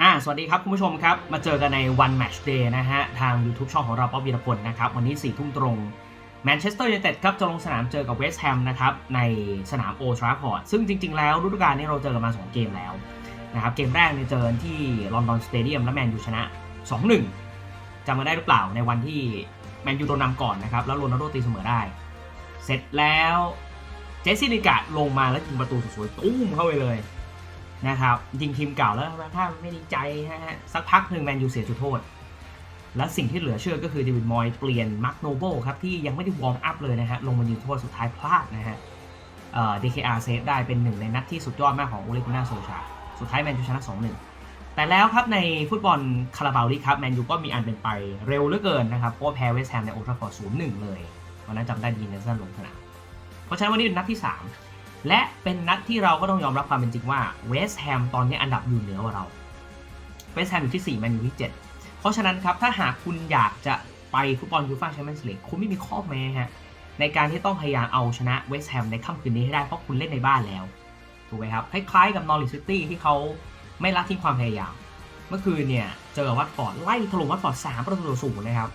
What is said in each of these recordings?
อ่าสวัสดีครับ คุณผู้ชมครับ มาเจอกันในวัน Match Day นะฮะ ทาง YouTube ช่องของเราป๊อบวีรพลนะครับ วันนี้4ี่ทุ่มตรงแมนเชสเตอร์ยูไนเต็ดครับจะลงสนามเจอกับเวสต์แฮมนะครับ ในสนามโอทราฟอร์ดซึ่งจริง ๆ แล้วฤดูกาลนี้เราเจอกันมา 2 เกมแล้วนะครับ เกมแรกเนี่ยเจอที่ลอนดอนสเตเดียมและแมนยูชนะ 2-1จำมาได้หรือเปล่าในวันที่แมนยูโดนนำก่อนนะครับแล้วโรนัลโดตีเสมอได้ เสร็จแล้วเจสซี่ลิกาลงมาแล้วยิงประตูสวยๆตุ้มเข้าไปเลย นะครับยิงทีมเก่าแล้วถ้าไม่ดีใจฮะสักพักหนึ่งแมนยูเสียจุดโทษ และสิ่งที่เหลือเชื่อก็คือเดวิดมอยเปลี่ยนมาร์คโนเบิลครับที่ยังไม่ได้วอร์มอัพเลยนะฮะลงมายิงโทษสุดท้ายพลาดนะฮะเอ่อ DKR เซฟได้เป็นหนึ่งในนัดที่สุดยอดมากของโอเลกุน่าโซชาสุดท้ายแมนยูชนะ 2-1 แต่แล้วครับในฟุตบอลคาราบาวลีครับแมนยูก็มีอันเป็นไปเร็วเหลือเกินนะครับเพราะแพ้เวสต์แฮมในโอทราฟอร์ด0-1 เลยวันนั้นจำได้ดีเนสันลงสนามเพราะฉะนั้นวันนี้เป็นนัดที่ 3 และเป็นนัดที่เราก็ต้องยอมรับความเป็นจริงว่าเวสต์แฮมตอนนี้อันดับอยู่เหนือกว่าเรา เวสต์แฮมอยู่ที่4แมนยูที่ 7 เพราะฉะนั้นครับ ถ้าหากคุณอยากจะไปฟุตบอลยูฟ่าแชมเปี้ยนส์ลีกคุณไม่มีข้อแม้ฮะในการที่ต้องพยายามเอาชนะเวสต์แฮมในค่ำคืนนี้ให้ได้เพราะคุณเล่นในบ้านแล้วถูกไหมครับคล้ายๆกับนอริสซิตี้ที่เขาไม่ละทิ้งความพยายาม เมื่อคืนเนี่ยเจอวัตฟอร์ดไล่ถล่มวัตฟอร์ดสามประตูต่อศูนย์นะครับ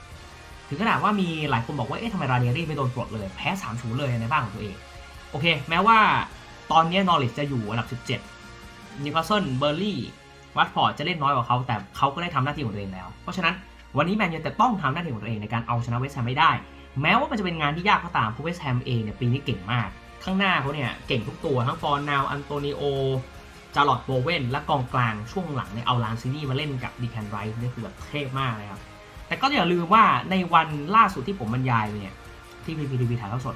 ถึงขนาดว่ามีหลายคนบอกว่าเอ๊ะทำไมราเนียรี่ไม่โดนปลดเลยแพ้3ามศูนย์เลยในบ้านของตัวเอง โอเค แม้ว่าตอนนี้นอริสจะอยู่อันดับ 17นิวคาสเซิลเบอร์ลี่วัตฟอร์ดจะเล่นน้อยกว่าเขา แต่เขาก็ได้ทำหน้าที่ของตัวเองแล้ว เพราะฉะนั้นวันนี้แมนยูแต่ต้องทำหน้าที่ของตัวเองในการเอาชนะเวสต์แฮมไม่ได้ แม้ว่ามันจะเป็นงานที่ยากก็ตามเพราะเวสต์แฮมเองเนี่ยปีนี้เก่งมาก ข้างหน้าเขาเนี่ยเก่งทุกตัวทั้งฟอร์นาวอันโตนิโอจาร์ลอตโบเวนและกองกลางช่วงหลังเนี่ยเอาลานซินี่มาเล่นกับดีแคนไรท์นี่คือแบบเทพมากเลยครับแต่ก็อย่าลืมว่าในวันล่าสุดที่ผมบรรยายไปเนี่ยที่พีพีทีวีถ่ายทอดสด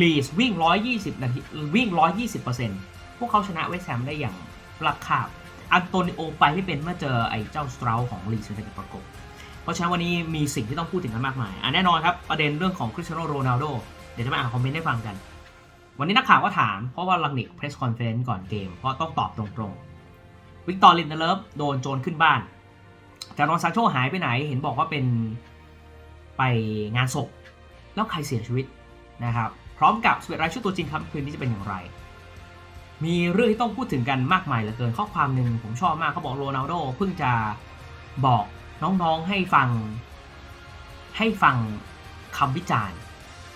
ลีสวิ่ง 120 นาที วิ่ง 120%พวกเขาชนะเวสแฮมได้อย่างราคาบอันโตนิโอไปไม่เป็นเมื่อเจอไอ้เจ้าสตราของลีสเป็นประกบ เพราะฉะนั้นวันนี้มีสิ่งที่ต้องพูดถึงกันมากมายอะแน่นอนครับ ประเด็นเรื่องของคริสเตียโนโรนัลโดเดี๋ยวจะมาอ่านคอมเมนต์ให้ฟังกัน วันนี้นักข่าวก็ถามเพราะว่าลังนิกเพรสคอนเฟรนซ์ก่อนเกม เพราะต้องตอบตรงๆวิกตอร์ลินเดเลฟโดนโจรขึ้นบ้านจารอนซานโชหายไปไหนเห็นบอกว่าเป็นไปงานศพแล้วใครเสียชีวิตนะครับ พร้อมกับสเวตรายชื่อตัวจริงครับคืนนี้จะเป็นอย่างไร มีเรื่องที่ต้องพูดถึงกันมากมายเหลือเกินข้อความหนึ่งผมชอบมากเขาบอกโรนัลโดเพิ่งจะบอกน้องๆให้ฟัง ให้ฟังคำวิจารณ์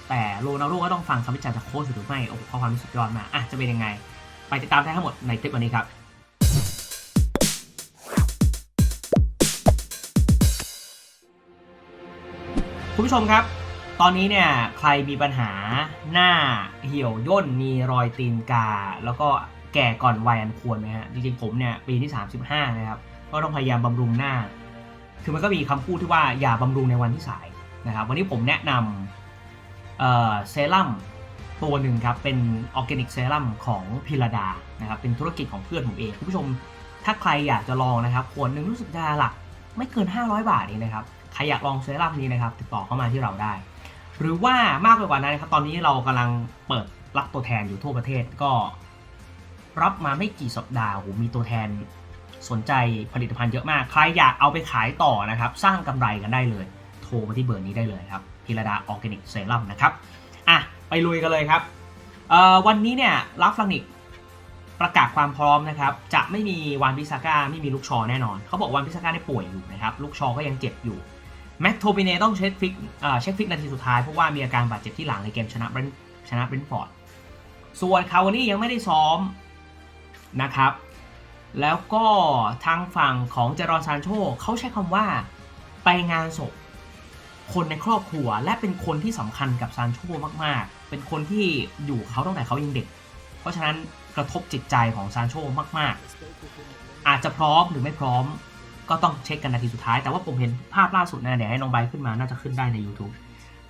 แต่โรนัลโดก็ต้องฟังคำวิจารณ์จากโค้ชหรือไม่โอ้โหข้อความนี้สุดยอดมากอะจะเป็นยังไง ไปติดตามได้ทั้งหมดในคลิปวันนี้ครับคุณผู้ชมครับ ตอนนี้เนี่ยใครมีปัญหาหน้าเหี่ยวย่นมีรอยตีนกา แล้วก็แก่ก่อนวัยอันควรไหมฮะจริงๆผมเนี่ยปีที่ 35 นะครับก็ต้องพยายามบำรุงหน้า คือมันก็มีคำพูดที่ว่าอย่าบำรุงในวันที่สายนะครับ วันนี้ผมแนะนำเซรั่มตัวหนึ่งครับ เป็นออร์แกนิกเซรั่มของพิลาดานะครับเป็นธุรกิจของเพื่อนผมเองคุณผู้ชม ถ้าใครอยากจะลองนะครับขวดหนึ่งรู้สึกจะหลักไม่เกิน 500 บาทเองนะครับใครอยากลองเซรั่มนี้นะครับ ติดต่อเข้ามาที่เราได้ หรือว่ามากไปกว่านั้นครับตอนนี้เรากำลังเปิดรับตัวแทนอยู่ทั่วประเทศก็ รับมาไม่กี่สัปดาห์โหมีตัวแทนสนใจผลิตภัณฑ์เยอะมากใครอยากเอาไปขายต่อนะครับ สร้างกำไรกันได้เลย โทรมาที่เบอร์นี้ได้เลยครับพิรดาออร์แกนิกเซรั่มนะครับอะไปลุยกันเลยครับวันนี้เนี่ยรับฟังนิกประกาศความพร้อมนะครับ จะไม่มีวานพิซาก้าไม่มีลูกชอแน่นอน เขาบอกวานพิซาก้าได้ป่วยอยู่นะครับ ลูกชอก็ยังเจ็บอยู่ แม็กโทปิเน่ต้องเช็คฟิกเช็คฟิกนาทีสุดท้าย เพราะว่ามีอาการบาดเจ็บที่หลังในเกมชนะเบรนชนะเบรนฟอร์ด ส่วนคาวานี่ยังไม่ได้ซ้อมนะครับ แล้วก็ทางฝั่งของเจรอนซานโชเขาใช้คำว่าไปงานศพคนในครอบครัวและเป็นคนที่สำคัญกับซานโชมากๆ เป็นคนที่อยู่เขาตั้งแต่เขายังเด็ก เพราะฉะนั้นกระทบจิตใจของซานโชมากๆ อาจจะพร้อมหรือไม่พร้อม ก็ต้องเช็คกันนาทีสุดท้าย แต่ว่าผมเห็นภาพล่าสุดนะเดี๋ยวให้น้องใบขึ้นมาน่าจะขึ้นได้ใน YouTube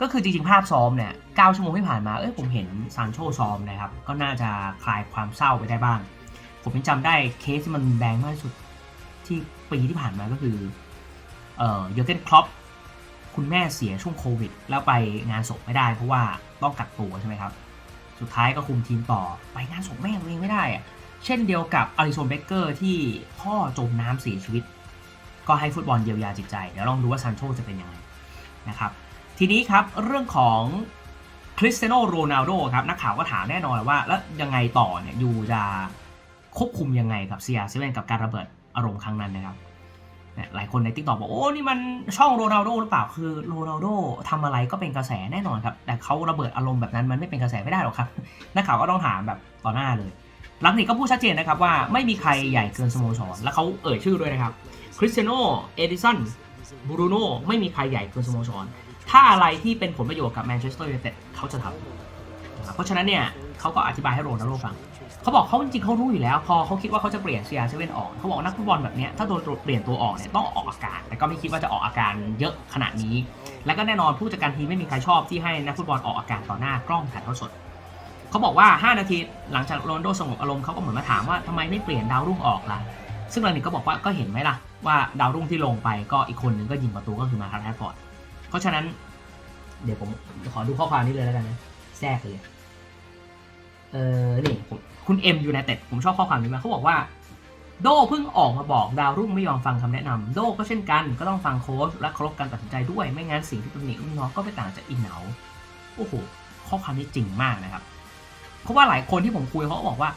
ก็คือจริงๆ ภาพซ้อมเนี่ย9ชั่วโมงที่ผ่านมาเอ้ยผมเห็นซานโชซ้อมนะครับ ก็น่าจะคลายความเศร้าไปได้บ้าง ผมยังจำได้เคสที่มันแรงมากที่สุดที่ปีที่ผ่านมาก็คือเอ่อเยอเกนคล็อปคุณแม่เสียช่วงโควิด แล้วไปงานศพไม่ได้ เพราะว่าต้องกักตัวใช่ไหมครับ สุดท้ายก็คุมทีมต่อไปงานศพแม่ตัวเองไม่ได้ เช่นเดียวกับอลิโซนเบเกอร์ที่พ่อจมน้ำเสียชีวิต ก็ให้ฟุตบอลเยียวยาจิตใจ เดี๋ยวลองดูว่าซานโชจะเป็นยังไงนะครับทีนี้ครับเรื่องของคริสเตียโนโรนัลโดครับนักข่าวก็ถามแน่นอนว่า แล้วยังไงต่อเนี่ยยูจะควบคุมยังไงกับ CR7 กับการระเบิดอารมณ์ครั้งนั้นนะครับเนี่ยหลายคนในทิกตอกบอกโอ้นี่มันช่องโรนัลโดหรือเปล่าคือโรนัลโดทำอะไรก็เป็นกระแสแน่นอนครับ แต่เขาระเบิดอารมณ์แบบนั้นมันไม่เป็นกระแสไม่ได้หรอกครับนักข่าวก็ต้องถามแบบต่อหน้าเลยลักนิกก็พูดชัดเจนนะครับว่าไม่มีใครใหญ่เกินสโมสรและเขาเอ่ยชื่อด้วยนะครับ คริสเตียโนเอดิสันบูรูโน่ไม่มีใครใหญ่เกินสโมสร ถ้าอะไรที่เป็นผลประโยชน์กับแมนเชสเตอร์ยูไนเต็ดเขาจะทำ เพราะฉะนั้นเนี่ยเขาก็อธิบายให้โรนัลโดฟัง เขาบอกเขาจริงเขารู้อยู่แล้ว พอเขาคิดว่าเขาจะเปลี่ยน CR7 ออก เขาบอกนักฟุตบอลแบบนี้ถ้าโดนเปลี่ยนตัวออกเนี่ยต้องออกอาการ แต่ก็ไม่คิดว่าจะออกอาการเยอะขนาดนี้ แล้วก็แน่นอนผู้จัดการทีมไม่มีใครชอบที่ให้นักฟุตบอลออกอาการต่อหน้ากล้องถ่ายทอดสดเขาบอกว่า 5 นาทีหลังจากโรนลโดสงบอารมณ์เขาก็เหมือนมาถามว่าทำไมไม่เปลี่ยนดาวรุ่งออกล่ะ ซึ่งลังนิกก็บอกว่าก็เห็นไหมล่ะ ว่าดาวรุ่งที่ลงไปก็อีกคนหนึ่งก็ยิงประตูก็คือมาคาร์แทฟฟอร์ดเพราะฉะนั้น เดี๋ยวผมขอดูข้อความนี้เลยแล้วกันนะแทรกเลย เออนี่ผมคุณเอ็มยูไนเต็ดผมชอบข้อความนี้มากเขาบอกว่า โดเพิ่งออกมาบอกดาวรุ่งไม่ยอมฟังคำแนะนำโดก็เช่นกันก็ต้องฟังโค้ชและเคารพการตัดสินใจด้วยไม่งั้นสิ่งที่ตำหนิลูกน้องก็ไม่ต่างจากอีเหนาโอ้โหข้อความนี้จริงมากนะครับ เพราะว่าหลายคนที่ผมคุยเขาบอกว่า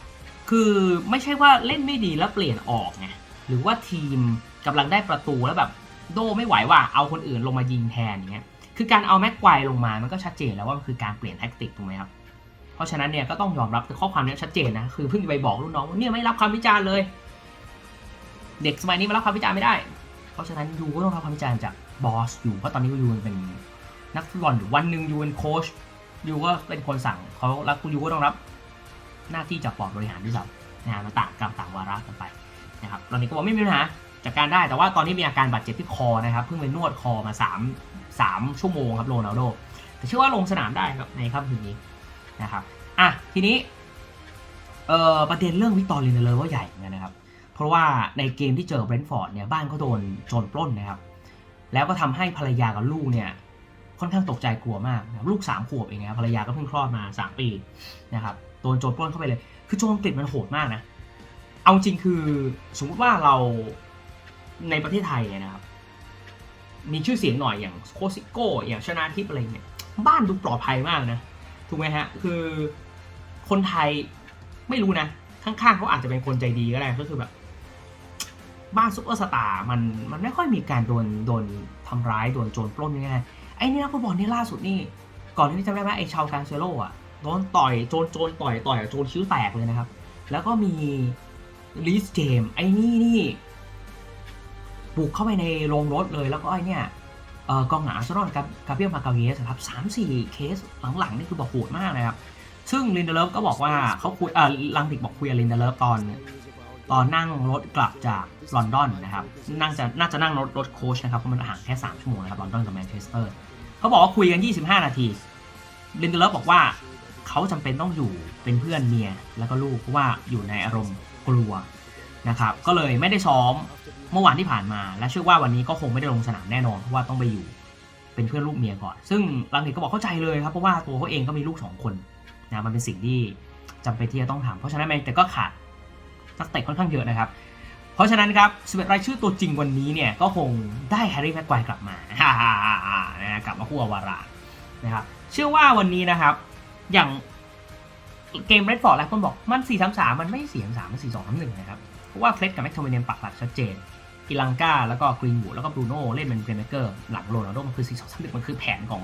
คือไม่ใช่ว่าเล่นไม่ดีแล้วเปลี่ยนออกไงหรือว่าทีม กำลังได้ประตูแล้วแบบโดไม่ไหวว่าเอาคนอื่นลงมายิงแทนอย่างเงี้ยคือการเอาแม็กไกวร์ลงมามันก็ชัดเจนแล้วว่ามันคือการเปลี่ยนแท็กติกถูกไหมครับเพราะฉะนั้นเนี่ยก็ต้องยอมรับแต่ข้อความนี้ชัดเจนนะคือเพิ่งไปบอกลูกน้องว่าเนี่ยไม่รับคำวิจารณ์เลย เด็กสมัยนี้มารับคำวิจารณ์ไม่ได้ เพราะฉะนั้นยูก็ต้องรับคำวิจารณ์จากบอสอยู่เพราะตอนนี้ยูเป็นนักฟุตบอลอยู่วันหนึ่งยูเป็นโค้ชยูก็เป็นคนสั่งเขาแล้วยูก็ต้องรับ หน้าที่จากบอร์ดบริหารด้วยซ้ำนะฮะมันต่างกรรมต่างวาระกันไปนะครับตอนนี้ก็บอกไม่มีปัญหา จัดการได้แต่ว่าตอนนี้มีอาการบาดเจ็บที่คอนะครับเพิ่งไปนวดคอมาสามสามชั่วโมงครับโรนัลโดแต่เชื่อว่าลงสนามได้ครับในค่ำคืนนี้นะครับอะทีนี้เอ่อประเด็นเรื่องวิกตอร์ลินเลอร์ว่าใหญ่เหมือนกันนะครับ เพราะว่าในเกมที่เจอเบรนท์ฟอร์ดเนี่ยบ้านเขาโดนโจรปล้นนะครับ แล้วก็ทำให้ภรรยากับลูกเนี่ยค่อนข้างตกใจกลัวมากนะลูกสามขวบเองนะครับภรรยาก็เพิ่งคลอดมาสามปีนะครับโดนโจรปล้นเข้าไปเลย คือโจรอังกฤษมันโหดมากนะ เอาจริงคือสมมติว่าเรา ในประเทศไทยเนี่ยนะครับ มีชื่อเสียงหน่อยอย่างโคซิโก้อย่างชนะทิพอะไรเนี่ยบ้านดูปลอดภัยมากนะ ถูกไหมฮะ คือคนไทยไม่รู้นะ ข้างๆเขาอาจจะเป็นคนใจดีก็ได้ก็คือแบบ บ้านซุปเปอร์สตาร์มันมันไม่ค่อยมีการโดนโดนทำร้ายโดนโจรปล้นง่ายๆไอ้นี่นักฟุตบอลนี่ล่าสุดนี่ ก่อนที่จำได้ไหมไอ้ชาวการเซโร่อะโดนต่อยโจรโจรต่อยต่อยโจรคิ้วแตกเลยนะครับ แล้วก็มีลิสเจมไอ้นี่นี่ บุกเข้าไปในโรงรถเลยแล้วก็ไอ้เนี่ยกองหลังอาร์เซนอลกับกาเบรียลมาเกาเยสครับสามสี่เคสหลังๆนี่คือบอกโหดมากนะครับ ซึ่งลินเดเลฟก็บอกว่าเขาคุยเออลังดิกบอกคุยกับลินเดเลฟตอน ตอนนั่งรถกลับจากลอนดอนนะครับน่าจะน่าจะนั่งรถรถโค้ชนะครับเพราะมันห่างแค่3ชั่วโมงนะครับลอนดอนกับแมนเชสเตอร์เขาบอกว่าคุยกัน 25 นาทีลินเดเลฟบอกว่าเขาจำเป็นต้องอยู่เป็นเพื่อนเมียแล้วก็ลูกเพราะว่าอยู่ในอารมณ์กลัว นะครับก็เลยไม่ได้ซ้อมเมื่อวานที่ผ่านมา และเชื่อว่าวันนี้ก็คงไม่ได้ลงสนามแน่นอนเพราะว่าต้องไปอยู่เป็นเพื่อนลูกเมียก่อน ซึ่งลังดิกก็บอกเข้าใจเลยครับเพราะว่าตัวเขาเองก็มีลูกสองคนนะมันเป็นสิ่งที่จำเป็นที่จะต้องทำเพราะฉะนั้นแมนแต่ก็ขาดนักเตะค่อนข้างเยอะนะครับ เพราะฉะนั้นครับ11รายชื่อตัวจริงวันนี้เนี่ยก็คงได้แฮร์รี่แม็กไกวร์กลับมาฮ่าฮ่าฮ่าานะกลับมาคู่กับวารานะครับเชื่อว่าวันนี้นะครับ อย่างเกมเรดฟอร์ดหลายคนบอกมัน4 3 3มันไม่4 3 3มัน4 2 3 1นะครับ เพราะว่าเฟลดกับแม็กโทเมเนียนปักหลักชัดเจนกิลังกาแล้วก็กรีนบูดแล้วก็บรูโน่เล่นเป็นเพลย์เมเกอร์หลังโรนัลโดมันคือ4 2 3 1มันคือแผนของ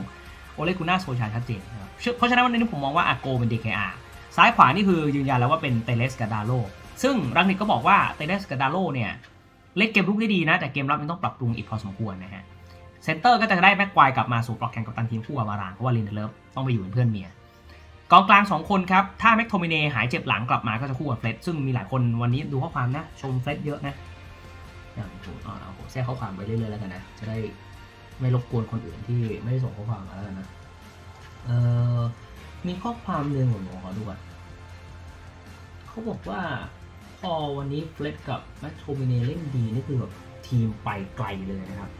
โอเลกุน่าโซชาชัดเจนนะครับเพราะฉะนั้นวันนี้ผมมองว่าอาโกเป็น DKR ซ้ายขวานี่คือยืนยันแล้วว่าเป็นเตเลสกับดาโลซึ่งรังนิกก็บอกว่าเตเลสกับดาโลเนี่ยเล่นเกมรุกได้ดีนะ แต่เกมรับมันต้องปรับปรุงอีกพอสมควรนะฮะเซนเตอร์ก็จะได้แม็กควายกลับมาสู่ปลอกแข่งกับตันทีมคู่กับวารานเพราะว่าลินเดเลฟต้องไปอยู่เป็นเพื่อนเมีย กองกลาง 2 คนครับ ถ้าแม็กโทมิเนหายเจ็บหลังกลับมาก็จะคู่กับเฟล็ดซึ่งมีหลายคนวันนี้ดูข้อความนะ ชมเฟล็ดเยอะนะอย่างผมเอาเอาผมแทรกข้อความไปเรื่อยๆแล้วกันนะ จะได้ไม่รบกวนคนอื่นที่ไม่ได้ส่งข้อความมาแล้วกันนะ เอ่อ มีข้อความหนึ่งผมขอดูก่อนเขาบอกว่าพอวันนี้เฟล็ดกับแมทโทมิเนเล่นดีนี่คือแบบทีมไปไกลเลยนะครับ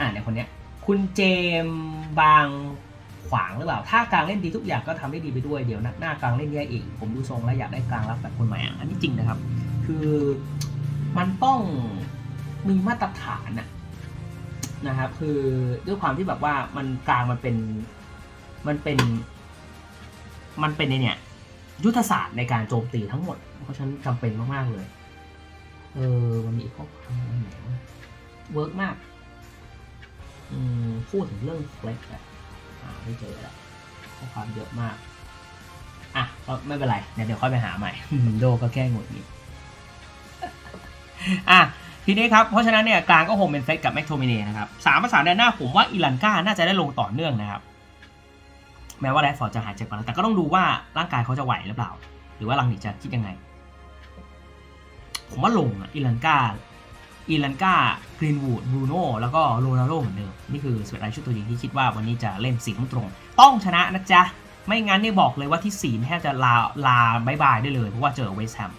อ่าในคนเนี้ย คุณเจมส์บาง ขวางหรือเปล่า ถ้ากลางเล่นดีทุกอย่างก็ทำได้ดีไปด้วยเดี๋ยวนักหน้ากลางเล่นแย่อีก ผมดูทรงแล้วอยากได้กลางรับแบบคนใหม่อันนี้จริงนะครับ คือมันต้องมีมาตรฐานนะนะครับคือด้วยความที่แบบว่ามันกลางมันเป็นมันเป็น มันเป็นในเนี่ย ยุทธศาสตร์ในการโจมตีทั้งหมด เพราะฉะนั้นจำเป็นมาก ๆ เลย เอออวันนี้ข้อความอันไหนวะเวิร์กมาก อืมพูดถึงเรื่องเฟล็กอะ อ่าไม่เจอแล้วข้อความเยอะมาก อะก็ไม่เป็นไร เดี๋ยวเดี๋ยวค่อยไปหาใหม่โดก็แค่หงุดหงิดอะทีนี้ครับ เพราะฉะนั้นเนี่ยกลางก็คงเป็นเฟกกับแมคโทมิเน่นะครับสามภาษานแดนหน้าผมว่าอิลันก้าน่าจะได้ลงต่อเนื่องนะครับ แม้ว่าแรดฟอร์ดจะหายเจ็บก่อนแล้วแต่ก็ต้องดูว่าร่างกายเขาจะไหวหรือเปล่า หรือว่าลังนิจะคิดยังไง ผมว่าลงอะอิลันก้าอิลันก้า กรีนวูดบรูโน่แล้วก็โรนัลโดเหมือนเดิมนี่คือสเปรายชื่อตัวจริงที่คิดว่าวันนี้จะเล่นสีตรง ต้องชนะนะจ๊ะ ไม่งั้นเนี่ยบอกเลยว่าที่สีแทบจะลาลาบายบายได้เลยเพราะว่าเจอเวสต์แฮม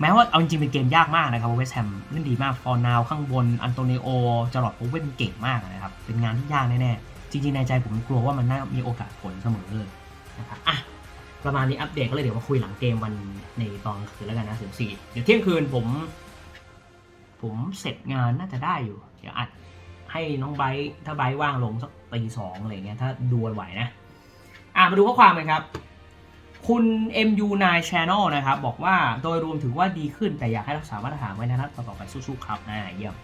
แม้ว่าเอาจริงเป็นเกมยากมากนะครับเวสต์แฮมเล่นดีมากฟอร์นาวข้างบนอันโตนิโอจารอดโอเว่นเก่งมากนะครับเป็นงานที่ยากแน่ๆจริงๆในใจผมกลัวว่ามันน่ามีโอกาสผลเสมอเลยนะครับอะประมาณนี้อัปเดตก็เลยเดี๋ยวมาคุยหลังเกมวันในตอนคืนแล้วกันนะสิบสี่เดี๋ยวเที่ยงคืนผม ผมเสร็จงานน่าจะได้อยู่ เดี๋ยวอัดให้น้องไบถ้าไบว่างลงสักตีสองอะไรเงี้ยถ้าดูไหวนะ อะมาดูข้อความกันครับ คุณ MU9 Channel นะครับ บอกว่าโดยรวมถือว่าดีขึ้นแต่อยากให้รักษามาตรฐานไว้ในนัดต่อไปสู้ๆครับอ่าเยี่ยม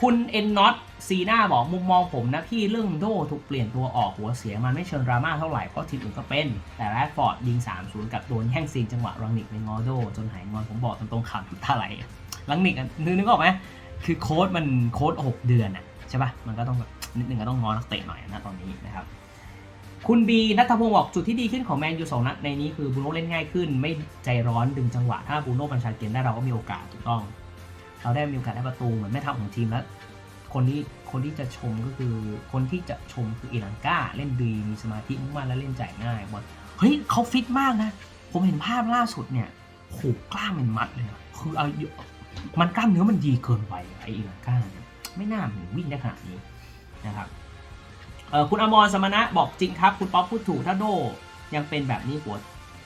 คุณ n n o t ซีน่าบอกมุมมองผมนะพี่เรื่องโดถูกเปลี่ยนตัวออกหัวเสียมันไม่เชิงดราม่าเท่าไหร่ เพราะทีมอื่นก็เป็น แต่แรดฟอร์ดยิง 3-0 กับโดนแย่งซีนจังหวะรังนิกในงอโด จนหายงอนผมบอกตรงๆขำทุกท่าไหล รังนิกอะนึกนึกออกไหมคือโค้ดมันโค้ด6เดือนอะใช่ปะมันก็ต้องแบบนิดนึงก็ต้องงอนักเตะหน่อยนะตอนนี้นะครับคุณบีนัทพงศ์บอกจุดที่ดีขึ้นของแมนยูสองนัดในนี้คือบูโน่เล่นง่ายขึ้น ไม่ใจร้อนดึงจังหวะ ถ้าบูโน่บัญชาเกมได้เราก็มีโอกาสถูกต้อง เราได้มีโอกาสได้ประตูเหมือนแม่ทัพของทีมแล้ว คนที่คนที่จะชมก็คือคนที่จะชมคืออีลังกาเล่นดีมีสมาธิมุ่งมั่นและเล่นจ่ายง่ายบอลเฮ้ยเขาฟิตมากนะ ผมเห็นภาพล่าสุดเนี่ยโหกล้ามเป็นมัดเลยอะคือเอา มันกล้ามเนื้อมันดีเกินไปไออีลังกาเนี่ยไม่น่าถึงวิ่งได้ขนาดนี้นะครับคุณอมรสมณะบอกจริงครับ คุณป๊อปพูดถูกถ้าโดยังเป็นแบบนี้หัว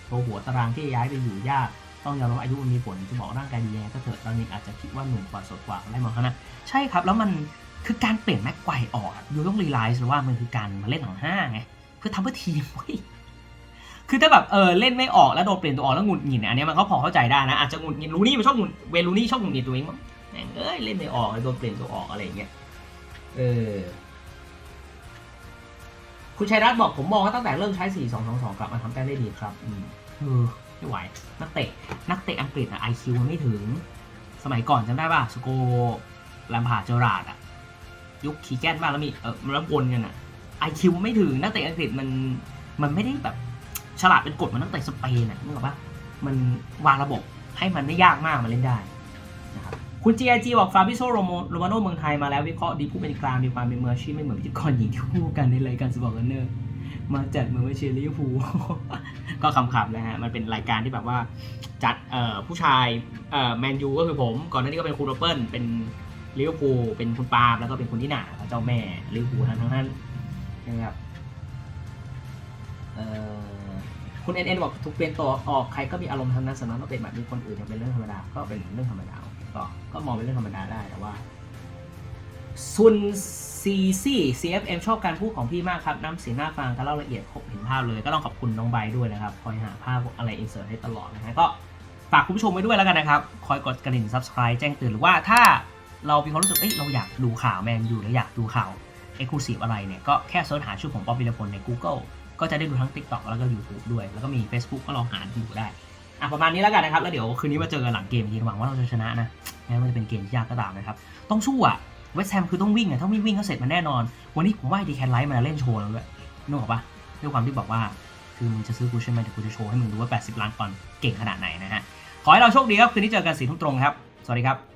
โตหัวตารางที่ย้ายไปอยู่ยากต้องยอมรับอายุมันมีผลจะบอกร่างกายดียังไงก็เถอะตอนนี้อาจจะคิดว่าหนุ่มกว่าสดกว่าอะไรมองเขานะใช่ครับแล้วมันคือการเปลี่ยนแม็กไกวออกอยูต้องรีไลซ์ว่ามันคือการมาเล่นหลังห้าไงเพื่อทำเพื่อทีมเว้ย คือถ้าแบบเออเล่นไม่ออกแล้วโดนเปลี่ยนตัวออกแล้วหงุดหงิดเนี่ยอันนี้มันก็พอเข้าใจได้นะอาจจะหงุดหงิดลูนี่มันชอบหงุดเวลูนี่ชอบหงุดหงิดตัวเองมั้งแม่งเอ้ยเล่นไม่ออกเลยโดนเปลี่ยนตัวออกอะไรอย่างเงี้ยเออคุณชัยรัตน์บอกผมมองว่าตั้งแต่เริ่มใช้ 4 2 2 2 กลับมาทำแต้มได้ดีครับ อืมเออไม่ไหว นักเตะ นักเตะอังกฤษอะ IQ มันไม่ถึง สมัยก่อนจำได้ป่ะสโกแลมพาเจอราดอะยุคคีแกนมากแล้วมีเออแล้ววนกันอะ IQ มันไม่ถึง นักเตะอังกฤษมัน มันไม่ได้แบบ ฉลาดเป็นกฎมันนักเตะสเปนอะนึกออกปะมันวางระบบให้มันไม่ยากมากมาเล่นได้นะครับคุณ GIG บอกฟาบิโซโรโมโรมาโนเมืองไทยมาแล้ววิเคราะห์ดีผู้เป็นกลางมีความเป็นมืออาชีพไม่เหมือนพิธีกรหญิงที่คู่กันในรายการสปอร์ตกันเนอร์มาจัดมือมาเชียร์ลิเวอร์พูลก็ขำๆนะฮะ มันเป็นรายการที่แบบว่าจัดเอ่อผู้ชายเอ่อแมนยูก็คือผม ก่อนหน้านี้ก็เป็นคุณโรเปิลเป็นลิเวอร์พูลเป็นคุณปาล์มแล้วก็เป็นคุณที่หนาเจ้าแม่ลิเวอร์พูลทั้งทั้งนั้นนะครับเอ่อ คุณเอ็นเอ็นบอกถูกเปลี่ยนตัวออกใครก็มีอารมณ์ทั้งนั้นสำหรับนักเตะแบบนี้คนอื่นยังเป็นเรื่องธรรมดาก็เป็นเรื่องธรรมดาก็ก็มองเป็นเรื่องธรรมดาได้แต่ว่าซุนซีซี่ CFM ชอบการพูดของพี่มากครับน้ำเสียงหน้าฟังการเล่าละเอียดครบเห็นภาพเลย ก็ต้องขอบคุณน้องใบด้วยนะครับ คอยหาภาพอะไรอินเสิร์ตให้ตลอดนะฮะก็ฝากคุณผู้ชมไว้ด้วยแล้วกันนะครับ คอยกดกระดิ่ง subscribe แจ้งเตือนหรือว่าถ้าเรามีความรู้สึกเอ้ยเราอยากดูข่าวแมนยูหรืออยากดูข่าว Exclusive อะไรเนี่ย ก็แค่เซิร์ชหาชื่อผมป๊อปวิรพลใน Google ก็จะได้ดูทั้ง TikTok แล้วก็ YouTube ด้วย แล้วก็มี Facebook ก็ลองหาดูได้อะประมาณนี้แล้วกันนะครับ แล้วเดี๋ยวคืนนี้มาเจอกันหลังเกมจริงๆหวังว่าเราจะชนะนะแม้มันจะเป็นเกมที่ยากก็ตามนะครับ ต้องสู้อะเวสต์แฮมคือต้องวิ่งอะถ้าไม่วิ่งก็เสร็จมันแน่นอน วันนี้ผมว่าดีแคนไลท์มาเล่นโชว์แล้วด้วยนึกออกปะด้วยความที่บอกว่าคือมึงจะซื้อกูใช่ไหมเดี๋ยวกูจะโชว์ให้มึงดูว่า 80 ล้านปอนด์เก่งขนาดไหนนะฮะขอให้เราโชคดีครับคืนนี้เจอกันสี่ทุ่มตรงครับ สวัสดีครับ